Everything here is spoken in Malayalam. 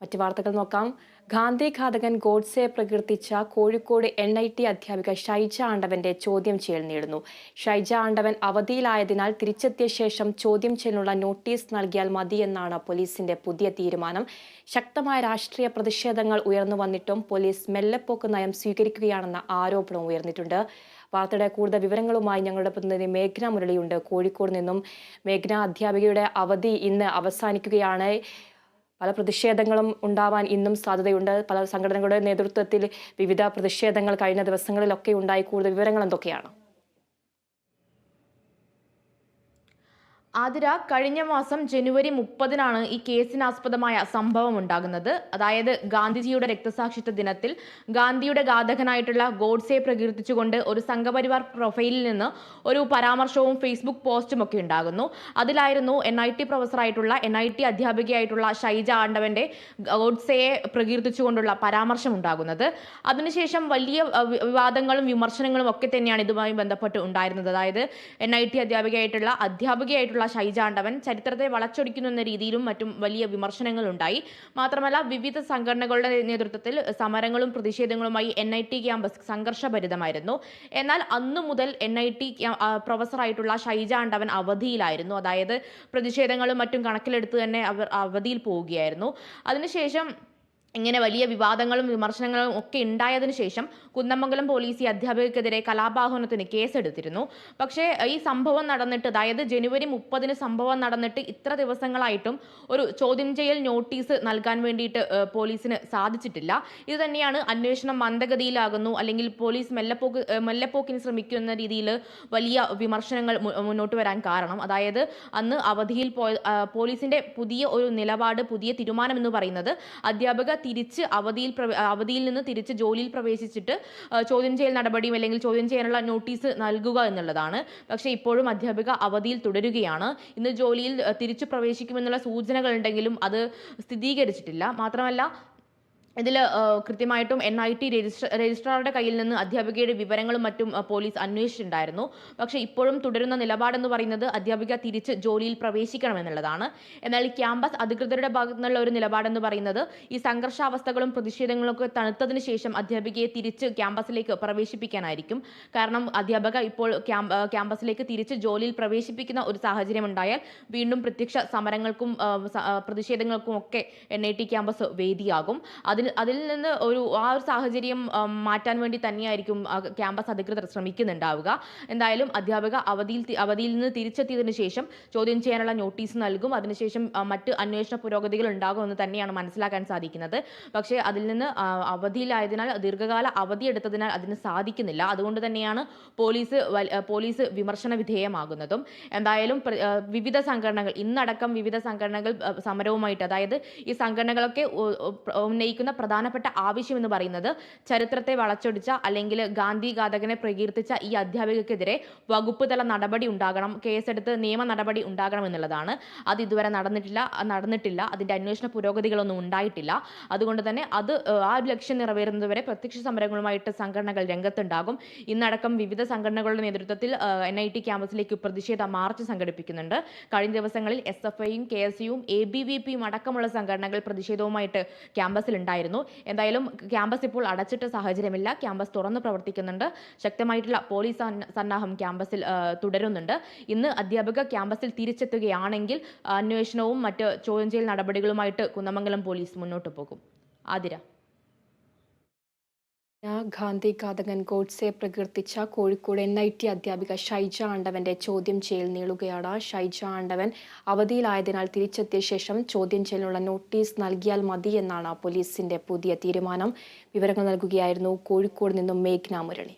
മറ്റ് വാർത്തകൾ നോക്കാം. ഗാന്ധി ഘാതകൻ ഗോഡ്സെ പ്രകീർത്തിച്ച കോഴിക്കോട് എൻ ഐ ടി അധ്യാപിക ഷൈജ ആണ്ടവന്റെ ചോദ്യം ചെയ്യൽ നേടുന്നു. ഷൈജ ആണ്ടവൻ അവധിയിലായതിനാൽ തിരിച്ചെത്തിയ ശേഷം ചോദ്യം ചെയ്യലിനുള്ള നോട്ടീസ് നൽകിയാൽ മതിയെന്നാണ് പോലീസിന്റെ പുതിയ തീരുമാനം. ശക്തമായ രാഷ്ട്രീയ പ്രതിഷേധങ്ങൾ ഉയർന്നു വന്നിട്ടും പോലീസ് മെല്ലെപ്പോക്ക് നയം സ്വീകരിക്കുകയാണെന്ന ആരോപണം ഉയർന്നിട്ടുണ്ട്. വാർത്തയുടെ കൂടുതൽ വിവരങ്ങളുമായി ഞങ്ങളുടെ പ്രതിനിധി മേഘ്ന മുരളിയുണ്ട്. കോഴിക്കോട് നിന്നും മേഘ്ന അധ്യാപികയുടെ അവധി ഇന്ന് അവസാനിക്കുകയാണ്. പല പ്രതിഷേധങ്ങളും ഉണ്ടാവാൻ ഇന്നും സാധ്യതയുണ്ട്. പല സംഘടനകളുടെ നേതൃത്വത്തിൽ വിവിധ പ്രതിഷേധങ്ങൾ കഴിഞ്ഞ ദിവസങ്ങളിലൊക്കെ ഉണ്ടായി. കൂടുതൽ വിവരങ്ങൾ എന്തൊക്കെയാണ്? ആതിര കഴിഞ്ഞ മാസം ജനുവരി മുപ്പതിനാണ് ഈ കേസിനാസ്പദമായ സംഭവം ഉണ്ടാകുന്നത്. അതായത് ഗാന്ധിജിയുടെ രക്തസാക്ഷിത്വ ദിനത്തിൽ ഗാന്ധിയുടെ ഘാതകനായിട്ടുള്ള ഗോഡ്സെ പ്രകീർത്തിച്ചുകൊണ്ട് ഒരു സംഘപരിവാർ പ്രൊഫൈലിൽ നിന്ന് ഒരു പരാമർശവും ഫേസ്ബുക്ക് പോസ്റ്റും ഒക്കെ ഉണ്ടാകുന്നു. അതിലായിരുന്നു എൻ ഐ ടി പ്രൊഫസറായിട്ടുള്ള എൻ ഐ ടി അധ്യാപികയായിട്ടുള്ള ഷൈജ ആണ്ടവന്റെ ഗോഡ്സെയെ പ്രകീർത്തിച്ചുകൊണ്ടുള്ള പരാമർശം ഉണ്ടാകുന്നത്. അതിനുശേഷം വലിയ വിവാദങ്ങളും വിമർശനങ്ങളും ഒക്കെ തന്നെയാണ് ഇതുമായി ബന്ധപ്പെട്ട് ഉണ്ടായിരുന്നത്. അതായത് എൻ ഐ ടി അധ്യാപികയായിട്ടുള്ള അധ്യാപികയായിട്ടുള്ള ഷൈജാണ്ടവൻ ചരിത്രത്തെ വളച്ചൊടിക്കുന്നു എന്ന രീതിയിലും മറ്റും വലിയ വിമർശനങ്ങളുണ്ടായി. മാത്രമല്ല വിവിധ സംഘടനകളുടെ നേതൃത്വത്തിൽ സമരങ്ങളും പ്രതിഷേധങ്ങളുമായി എൻ ഐ ടി ക്യാമ്പസ് സംഘർഷഭരിതമായിരുന്നു. എന്നാൽ അന്നു മുതൽ എൻ ഐ ടി പ്രൊഫസറായിട്ടുള്ള ഷൈജാണ്ടവൻ അവധിയിലായിരുന്നു. അതായത് പ്രതിഷേധങ്ങളും മറ്റും കണക്കിലെടുത്ത് തന്നെ അവർ അവധിയിൽ പോവുകയായിരുന്നു. അതിനുശേഷം ഇങ്ങനെ വലിയ വിവാദങ്ങളും വിമർശനങ്ങളും ഒക്കെ ഉണ്ടായതിനു ശേഷം കുന്നമംഗലം പോലീസ് ഈ അധ്യാപകർക്കെതിരെ കലാപാഹനത്തിന് കേസെടുത്തിരുന്നു. പക്ഷേ ഈ സംഭവം നടന്നിട്ട് അതായത് ജനുവരി മുപ്പതിന് സംഭവം നടന്നിട്ട് ഇത്ര ദിവസങ്ങളായിട്ടും ഒരു ചോദ്യം ചെയ്യൽ നോട്ടീസ് നൽകാൻ വേണ്ടിയിട്ട് പോലീസിന് സാധിച്ചിട്ടില്ല. ഇത് തന്നെയാണ് അന്വേഷണം മന്ദഗതിയിലാകുന്നു അല്ലെങ്കിൽ പോലീസ് മെല്ലപ്പോക്ക് മെല്ലപ്പോക്കിന് ശ്രമിക്കുന്ന രീതിയിൽ വലിയ വിമർശനങ്ങൾ മുന്നോട്ട് വരാൻ കാരണം. അതായത് അന്ന് അവധിയിൽ പോയ പോലീസിന്റെ പുതിയ ഒരു നിലപാട് പുതിയ തീരുമാനം എന്ന് പറയുന്നത് അധ്യാപക തിരിച്ച് അവധിയിൽ അവധിയിൽ നിന്ന് തിരിച്ച് ജോലിയിൽ പ്രവേശിച്ചിട്ട് ചോദ്യം ചെയ്യൽ നടപടിയും അല്ലെങ്കിൽ ചോദ്യം ചെയ്യാനുള്ള നോട്ടീസ് നൽകുക എന്നുള്ളതാണ്. പക്ഷേ ഇപ്പോഴും അധ്യാപിക അവധിയിൽ തുടരുകയാണ്. ഇന്ന് ജോലിയിൽ തിരിച്ചു പ്രവേശിക്കുമെന്നുള്ള സൂചനകൾ ഉണ്ടെങ്കിലും അത് സ്ഥിരീകരിച്ചിട്ടില്ല. മാത്രമല്ല ഇതിൽ കൃത്യമായിട്ടും എൻ ഐ ടി രജിസ്ട്ര രജിസ്ട്രാറുടെ കയ്യിൽ നിന്ന് അധ്യാപികയുടെ വിവരങ്ങളും മറ്റും പോലീസ് അന്വേഷിച്ചിട്ടുണ്ടായിരുന്നു. പക്ഷേ ഇപ്പോഴും തുടരുന്ന നിലപാടെന്ന് പറയുന്നത് അധ്യാപിക തിരിച്ച് ജോലിയിൽ പ്രവേശിക്കണമെന്നുള്ളതാണ്. എന്നാൽ ക്യാമ്പസ് അധികൃതരുടെ ഭാഗത്തു നിന്നുള്ള ഒരു നിലപാടെന്ന് പറയുന്നത് ഈ സംഘർഷാവസ്ഥകളും പ്രതിഷേധങ്ങളും ഒക്കെ തണുത്തതിന് ശേഷം അധ്യാപികയെ തിരിച്ച് ക്യാമ്പസിലേക്ക് പ്രവേശിപ്പിക്കാനായിരിക്കും. കാരണം അധ്യാപക ഇപ്പോൾ ക്യാമ്പ ക്യാമ്പസിലേക്ക് തിരിച്ച് ജോലിയിൽ പ്രവേശിപ്പിക്കുന്ന ഒരു സാഹചര്യം ഉണ്ടായാൽ വീണ്ടും പ്രത്യക്ഷ സമരങ്ങൾക്കും പ്രതിഷേധങ്ങൾക്കും ഒക്കെ എൻ ഐ ടി ക്യാമ്പസ് വേദിയാകും. അതിൽ അതിൽ നിന്ന് ഒരു ആ ഒരു സാഹചര്യം മാറ്റാൻ വേണ്ടി തന്നെയായിരിക്കും ക്യാമ്പസ് അധികൃതർ ശ്രമിക്കുന്നുണ്ടാവുക. എന്തായാലും അധ്യാപക അവധിയിൽ അവധിയിൽ നിന്ന് തിരിച്ചെത്തിയതിനു ശേഷം ചോദ്യം ചെയ്യാനുള്ള നോട്ടീസ് നൽകും. അതിനുശേഷം മറ്റ് അന്വേഷണ പുരോഗതികൾ ഉണ്ടാകുമെന്ന് തന്നെയാണ് മനസ്സിലാക്കാൻ സാധിക്കുന്നത്. പക്ഷേ അതിൽ നിന്ന് അവധിയിലായതിനാൽ ദീർഘകാല അവധി എടുത്തതിനാൽ അതിന് സാധിക്കുന്നില്ല. അതുകൊണ്ട് തന്നെയാണ് പോലീസ് പോലീസ് വിമർശന വിധേയമാകുന്നതും. എന്തായാലും വിവിധ സംഘടനകൾ ഇന്നടക്കം വിവിധ സംഘടനകൾ സമരവുമായിട്ട് അതായത് ഈ സംഘടനകളൊക്കെ ഉന്നയിക്കുന്ന പ്രധാനപ്പെട്ട ആവശ്യം എന്ന് പറയുന്നത് ചരിത്രത്തെ വളച്ചൊടിച്ച അല്ലെങ്കിൽ ഗാന്ധി ഘാതകനെ പ്രകീർത്തിച്ച ഈ അധ്യാപികക്കെതിരെ വകുപ്പ് തല നടപടി ഉണ്ടാകണം കേസെടുത്ത് നിയമ നടപടി ഉണ്ടാകണം എന്നുള്ളതാണ്. അത് ഇതുവരെ നടന്നിട്ടില്ല നടന്നിട്ടില്ല. അതിന്റെ അന്വേഷണ പുരോഗതികളൊന്നും ഉണ്ടായിട്ടില്ല. അതുകൊണ്ട് തന്നെ അത് ആ ഒരു ലക്ഷ്യം നിറവേറുന്നതുവരെ പ്രത്യക്ഷ സമരങ്ങളുമായിട്ട് സംഘടനകൾ രംഗത്തുണ്ടാകും. ഇന്നടക്കം വിവിധ സംഘടനകളുടെ നേതൃത്വത്തിൽ എൻ ഐ ടി ക്യാമ്പസിലേക്ക് പ്രതിഷേധ മാർച്ച് സംഘടിപ്പിക്കുന്നുണ്ട്. കഴിഞ്ഞ ദിവസങ്ങളിൽ എസ് എഫ് ഐയും കെ എസ് യുവും എ ബി വി പിയും അടക്കമുള്ള സംഘടനകൾ പ്രതിഷേധവുമായിട്ട് ക്യാമ്പസിൽ ഉണ്ടായിരുന്നു. എന്തായാലും ക്യാമ്പസ് ഇപ്പോൾ അടച്ചിട്ട സാഹചര്യമില്ല. ക്യാമ്പസ് തുറന്ന് പ്രവർത്തിക്കുന്നുണ്ട്. ശക്തമായിട്ടുള്ള പോലീസ് സന്നാഹം ക്യാമ്പസിൽ തുടരുന്നുണ്ട്. ഇന്ന് അധ്യാപക ക്യാമ്പസിൽ തിരിച്ചെത്തുകയാണെങ്കിൽ അന്വേഷണവും മറ്റ് ചോദ്യം ചെയ്യൽ നടപടികളുമായിട്ട് കുന്നമംഗലം പോലീസ് മുന്നോട്ട് പോകും. ആതിര. ഗാന്ധി ഘാതകൻ ഗോഡ്സെ പ്രകീർത്തിച്ച കോഴിക്കോട് എൻ ഐ ടി അധ്യാപിക ഷൈജ ആണ്ടവന്റെ ചോദ്യം ചെയ്യൽ നീളുകയാണ്. ഷൈജ ആണ്ടവൻ അവധിയിലായതിനാൽ തിരിച്ചെത്തിയ ശേഷം ചോദ്യം ചെയ്യലിനുള്ള നോട്ടീസ് നൽകിയാൽ മതി എന്നാണ് പോലീസിന്റെ പുതിയ തീരുമാനം. വിവരങ്ങൾ നൽകുകയായിരുന്നു കോഴിക്കോട് നിന്നും മേഘ്ന മുരളി.